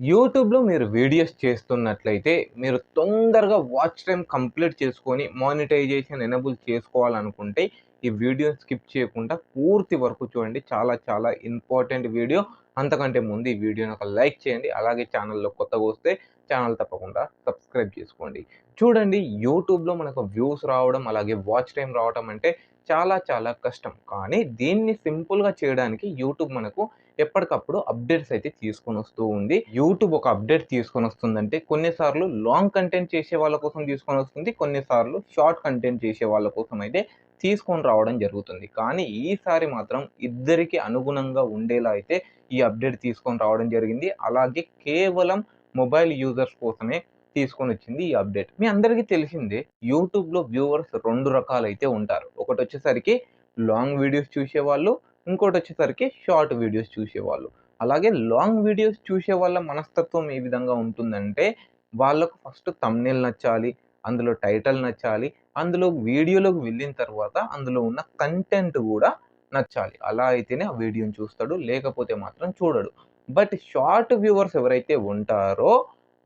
యూట్యూబ్‌లో మీరు వీడియోస్ చేస్తున్నట్లయితే, మీరు తొందరగా వాచ్ టైమ్ కంప్లీట్ చేసుకొని, మానిటైజేషన్ ఎనబుల్ చేసుకోవాలనుకుంటే, ఈ వీడియో స్కిప్ చేయకుండా పూర్తి వరకు చూడండి. చాలా చాలా ఇంపార్టెంట్ వీడియో. అంతకంటే ముందు ఈ వీడియోని ఒక లైక్ చేయండి. అలాగే ఛానల్‌లో కొత్తగా వస్తే ఛానల్ తప్పకుండా సబ్స్క్రైబ్ చేసుకోండి. చూడండి యూట్యూబ్‌లో మనకు వ్యూస్ రావడం, అలాగే వాచ్ టైం రావడం అంటే చాలా చాలా కష్టం. కానీ దీన్ని సింపుల్‌గా చేయడానికి యూట్యూబ్ మనకు ఎప్పటికప్పుడు అప్డేట్స్ అయితే తీసుకొని వస్తూ ఉంది. యూట్యూబ్ ఒక అప్డేట్ తీసుకొని వస్తుందంటే కొన్నిసార్లు లాంగ్ కంటెంట్ చేసే వాళ్ళ కోసం తీసుకొని వస్తుంది కొన్నిసార్లు షార్ట్ కంటెంట్ చేసే వాళ్ళ కోసం అయితే తీసుకొని రావడం జరుగుతుంది. కానీ ఈసారి మాత్రం ఇద్దరికీ అనుగుణంగా ఉండేలా అయితే ఈ అప్డేట్ తీసుకొని రావడం జరిగింది. అలాగే కేవలం మొబైల్ యూజర్స్ కోసమే తీసుకొని వచ్చింది ఈ అప్డేట్. మీ అందరికీ తెలిసిందే యూట్యూబ్‌లో వ్యూవర్స్ రెండు రకాలైతే ఉంటారు. ఒకటొచ్చేసరికి లాంగ్ వీడియోస్ చూసేవాళ్ళు. ఇంకోటి వచ్చేసరికి షార్ట్ వీడియోస్ చూసేవాళ్ళు. అలాగే లాంగ్ వీడియోస్ చూసే వాళ్ళ మనస్తత్వం ఏ విధంగా ఉంటుందంటే, వాళ్ళకు ఫస్ట్ తమ్నేల్ నచ్చాలి. అందులో టైటిల్ నచ్చాలి. అందులో వీడియోలోకి వెళ్ళిన తర్వాత అందులో ఉన్న కంటెంట్ కూడా నచ్చాలి. అలా అయితేనే ఆ వీడియోని చూస్తాడు. లేకపోతే మాత్రం చూడడు. బట్ షార్ట్ వ్యూవర్స్ ఎవరైతే ఉంటారో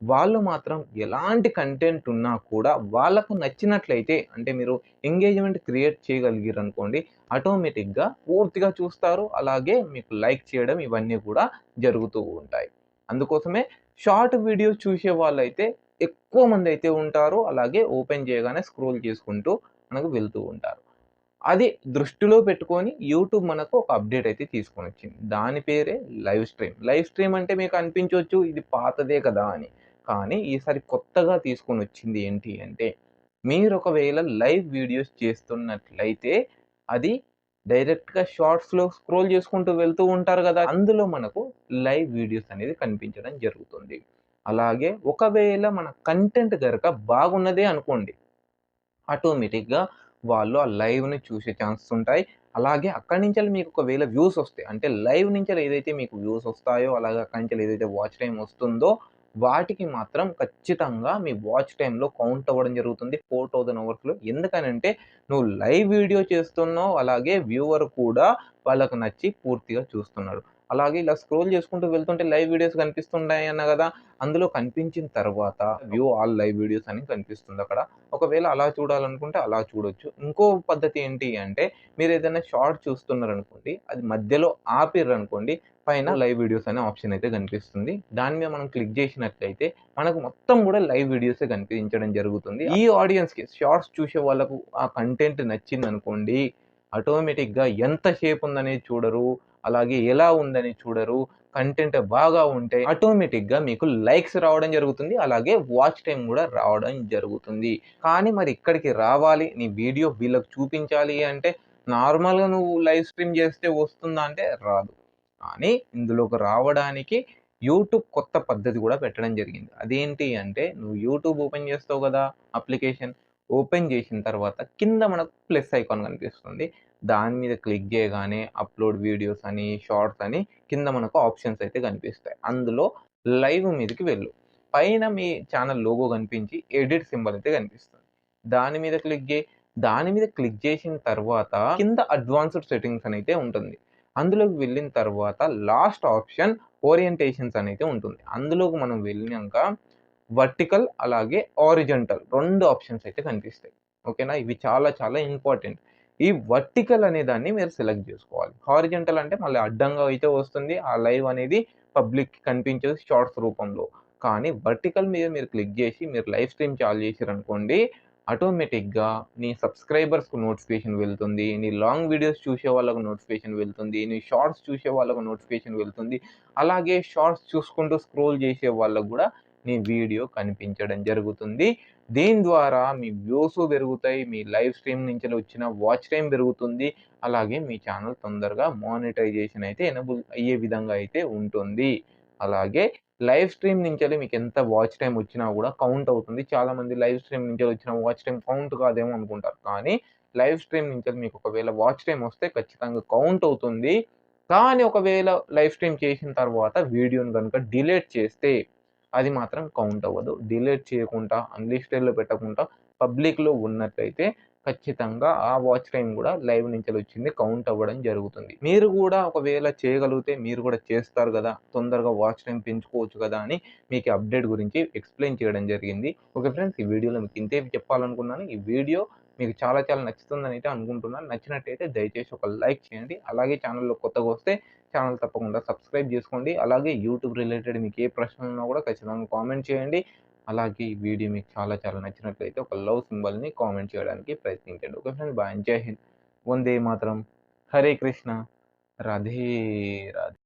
వాళ్ళు మాత్రం ఎలాంటి కంటెంట్ ఉన్నా కూడా వాళ్ళకు నచ్చినట్లయితే అంటే మీరు ఎంగేజ్‌మెంట్ క్రియేట్ చేయగలిగిరనుకోండి ఆటోమేటిక్‌గా పూర్తిగా చూస్తారు. అలాగే మీకు లైక్ చేయడం ఇవన్నీ కూడా జరుగుతూ ఉంటాయి. అందుకోసమే షార్ట్ వీడియోస్ చూసే వాళ్ళైతే ఎక్కువ మందైతే ఉంటారు. అలాగే ఓపెన్ చేయగానే స్క్రోల్ చేసుకుంటూ మనకు వెళ్తూ ఉంటారు. అది దృష్టిలో పెట్టుకొని యూట్యూబ్ మనకు ఒక అప్డేట్ అయితే తీసుకొని వచ్చింది దాని పేరే లైవ్ స్ట్రీమ్. లైవ్ స్ట్రీమ్ అంటే మీకు అనిపించవచ్చు ఇది పాతదే కదా అని. కానీ ఈసారి కొత్తగా తీసుకొని వచ్చింది ఏంటి అంటే, మీరు ఒకవేళ లైవ్ వీడియోస్ చేస్తున్నట్లయితే అది డైరెక్ట్‌గా షార్ట్స్‌లో స్క్రోల్ చేసుకుంటూ వెళ్తూ ఉంటారు కదా అందులో మనకు లైవ్ వీడియోస్ అనేది కనిపించడం జరుగుతుంది. అలాగే ఒకవేళ మన కంటెంట్ కనుక బాగున్నదే అనుకోండి. ఆటోమేటిక్‌గా వాళ్ళు ఆ లైవ్‌ని చూసే ఛాన్సెస్ ఉంటాయి. అలాగే అక్కడి నుంచి మీకు ఒకవేళ వ్యూస్ వస్తాయి. అంటే లైవ్ నుంచి ఏదైతే మీకు వ్యూస్ వస్తాయో అలాగే అక్కడి నుంచి ఏదైతే వాచ్ టైమ్ వస్తుందో వాటికి మాత్రం ఖచ్చితంగా మీ వాచ్ టైంలో కౌంట్ అవ్వడం జరుగుతుంది 4000 అవర్స్‌లో. ఎందుకనంటే నువ్వు లైవ్ వీడియో చేస్తున్నావు. అలాగే వ్యూవర్ కూడా వాళ్ళకు నచ్చి పూర్తిగా చూస్తున్నాడు. అలాగే ఇలా స్క్రోల్ చేసుకుంటూ వెళ్తుంటే లైవ్ వీడియోస్ కనిపిస్తుంటాయి అన్న కదా అందులో కనిపించిన తర్వాత వ్యూ ఆల్ లైవ్ వీడియోస్ అని కనిపిస్తుంది అక్కడ ఒకవేళ అలా చూడాలనుకుంటే అలా చూడొచ్చు. ఇంకో పద్ధతి ఏంటి అంటే మీరు ఏదైనా షార్ట్ చూస్తున్నారనుకోండి. అది మధ్యలో ఆపిర్రనుకోండి పైన లైవ్ వీడియోస్ అనే ఆప్షన్ అయితే కనిపిస్తుంది. దాని మీద మనం క్లిక్ చేసినట్లయితే మనకు మొత్తం కూడా లైవ్ వీడియోసే కనిపించడం జరుగుతుంది. ఈ ఆడియన్స్‌కి షార్ట్స్ చూసే వాళ్ళకు ఆ కంటెంట్ నచ్చిందనుకోండి. ఆటోమేటిక్‌గా ఎంత షేప్ ఉందనేది చూడరు. అలాగే ఎలా ఉందని చూడరు. కంటెంట్ బాగా ఉంటే ఆటోమేటిక్‌గా మీకు లైక్స్ రావడం జరుగుతుంది. అలాగే వాచ్ టైం కూడా రావడం జరుగుతుంది. కానీ మరి ఇక్కడికి రావాలి. నీ వీడియో వీళ్ళకి చూపించాలి అంటే నార్మల్‌గా నువ్వు లైవ్ స్ట్రీమ్ చేస్తే వస్తుందా అంటే రాదు. కానీ ఇందులోకి రావడానికి యూట్యూబ్ కొత్త పద్ధతి కూడా పెట్టడం జరిగింది. అదేంటి అంటే నువ్వు యూట్యూబ్ ఓపెన్ చేస్తావు కదా అప్లికేషన్. ఓపెన్ చేసిన తర్వాత కింద మనకు ప్లస్ ఐకాన్ కనిపిస్తుంది. దాని మీద క్లిక్ చేయగానే అప్‌లోడ్ వీడియోస్ అని, షార్ట్స్ అని కింద మనకు ఆప్షన్స్ అయితే కనిపిస్తాయి. అందులో లైవ్ మీదకి వెళ్ళు. పైన మీ ఛానల్ లోగో కనిపించి ఎడిట్ సింబల్ అయితే కనిపిస్తుంది. దాని మీద క్లిక్ చేయి. దాని మీద క్లిక్ చేసిన తర్వాత కింద అడ్వాన్స్డ్ సెట్టింగ్స్ అని అయితే ఉంటుంది. అందులోకి వెళ్ళిన తర్వాత లాస్ట్ ఆప్షన్ ఓరియంటేషన్స్ అనేది ఉంటుంది. అందులోకి మనం వెళ్ళినాక వర్టికల్ అలాగే ఆరిజెంటల్ రెండు ఆప్షన్స్ అయితే కనిపిస్తాయి. ఓకేనా? ఇవి చాలా చాలా ఇంపార్టెంట్. ఈ వర్టికల్ అనే దాన్ని మీరు సెలెక్ట్ చేసుకోవాలి. హారిజెంటల్ అంటే మళ్ళీ అడ్డంగా అయితే వస్తుంది. ఆ లైవ్ అనేది పబ్లిక్‌కి కనిపించేది షార్ట్స్ రూపంలో. కానీ వర్టికల్ మీద మీరు క్లిక్ చేసి మీరు లైవ్ స్ట్రీమ్ చాలు చేసారనుకోండి ఆటోమేటిక్‌గా నీ సబ్స్క్రైబర్స్కు నోటిఫికేషన్ వెళ్తుంది. నీ లాంగ్ వీడియోస్ చూసే వాళ్ళకు నోటిఫికేషన్ వెళ్తుంది. నీ షార్ట్స్ చూసే వాళ్ళకు నోటిఫికేషన్ వెళ్తుంది. అలాగే షార్ట్స్ చూసుకుంటూ స్క్రోల్ చేసే వాళ్ళకు కూడా నీ వీడియో కనిపించడం జరుగుతుంది. దీని ద్వారా మీ వ్యూస్ పెరుగుతాయి. మీ లైవ్ స్ట్రీమ్ నుంచి వచ్చిన వాచ్ టైం పెరుగుతుంది. అలాగే మీ ఛానల్ తొందరగా మానిటైజేషన్ అయితే ఎనబుల్ అయ్యే విధంగా అయితే ఉంటుంది. అలాగే లైవ్ స్ట్రీమ్ నుంచి మీకు ఎంత వాచ్ టైమ్ వచ్చినా కూడా కౌంట్ అవుతుంది. చాలామంది లైవ్ స్ట్రీమ్ నుంచి వచ్చిన వాచ్ టైం కౌంట్ కాదేమో అనుకుంటారు. కానీ లైవ్ స్ట్రీమ్ నుంచి మీకు ఒకవేళ వాచ్ టైమ్ వస్తే ఖచ్చితంగా కౌంట్ అవుతుంది. కానీ ఒకవేళ లైవ్ స్ట్రీమ్ చేసిన తర్వాత వీడియోని కనుక డిలీట్ చేస్తే అది మాత్రం కౌంట్ అవ్వదు. డిలీట్ చేయకుండా అన్‌లిస్టెడ్‌లో పెట్టకుండా పబ్లిక్‌లో ఉన్నట్లయితే ఖచ్చితంగా ఆ వాచ్ టైం కూడా లైవ్ నుంచి వచ్చింది కౌంట్ అవ్వడం జరుగుతుంది. మీరు కూడా ఒకవేళ చేయగలిగితే మీరు కూడా చేస్తారు కదా తొందరగా వాచ్ టైం పెంచుకోవచ్చు కదా అని మీకు అప్డేట్ గురించి ఎక్స్ప్లెయిన్ చేయడం జరిగింది. ఓకే ఫ్రెండ్స్ ఈ వీడియోలో మీకు ఇంతే చెప్పాలనుకున్నాను. ఈ వీడియో మీకు చాలా చాలా నచ్చుతుందని అయితే అనుకుంటున్నాను. నచ్చినట్టయితే దయచేసి ఒక లైక్ చేయండి. అలాగే ఛానల్లో కొత్తగా వస్తే ఛానల్ తప్పకుండా సబ్స్క్రైబ్ చేసుకోండి. అలాగే యూట్యూబ్ రిలేటెడ్ మీకు ఏ ప్రశ్న ఉన్నా కూడా ఖచ్చితంగా కామెంట్ చేయండి. అలాగే ఈ వీడియో మీకు చాలా చాలా నచ్చినట్లయితే ఒక లవ్ సింబల్ని కామెంట్ చేయడానికి ప్రయత్నించండి. Okay friend bye. జై హింద్. వందే మాత్రం. హరే కృష్ణ. రాధే రాధే.